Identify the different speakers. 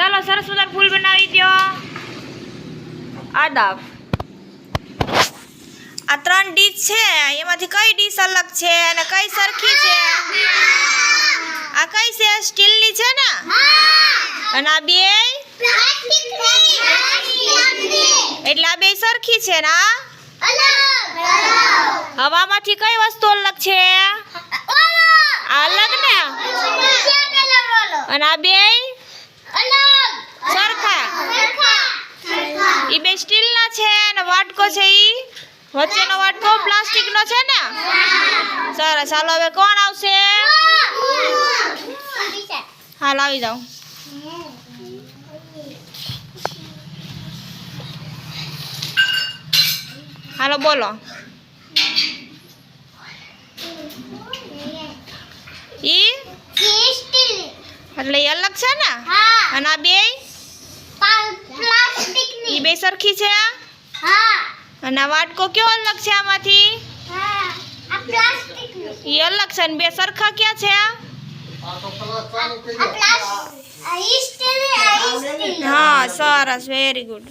Speaker 1: ચાલો, સરસ મજાનું ફૂલ બનાવી દો. આદાબ. આ ત્રણ ડીશ છે, એમાંથી કઈ ડીશ અલગ છે અને કઈ સરખી છે? આ કઈ છે? સ્ટીલની છે ને? અને આ બે? એટલે આ બે સરખી છે ને હવામાંથી કઈ વસ્તુ અલગ છે? અલગ ને? અને આ બે? સરખા? ઈ બે સ્ટીલના છે અને વાટકો છે ઈ? વચ્ચેનો વાટકો પ્લાસ્ટિકનો છે ને? સરસ. હાલો હવે કોણ આવશે? હાલ આવી જાઉં. હાલો બોલો. ઈ? એટલે અલગ છે ને? અને આ બે ઈ બે સરખી છે અને આ વાટકો કયો અલગ છે આમાંથી? ઈ અલગ છે અને બે સરખા ક્યાં છે આ? હા સરસ વેરી ગુડ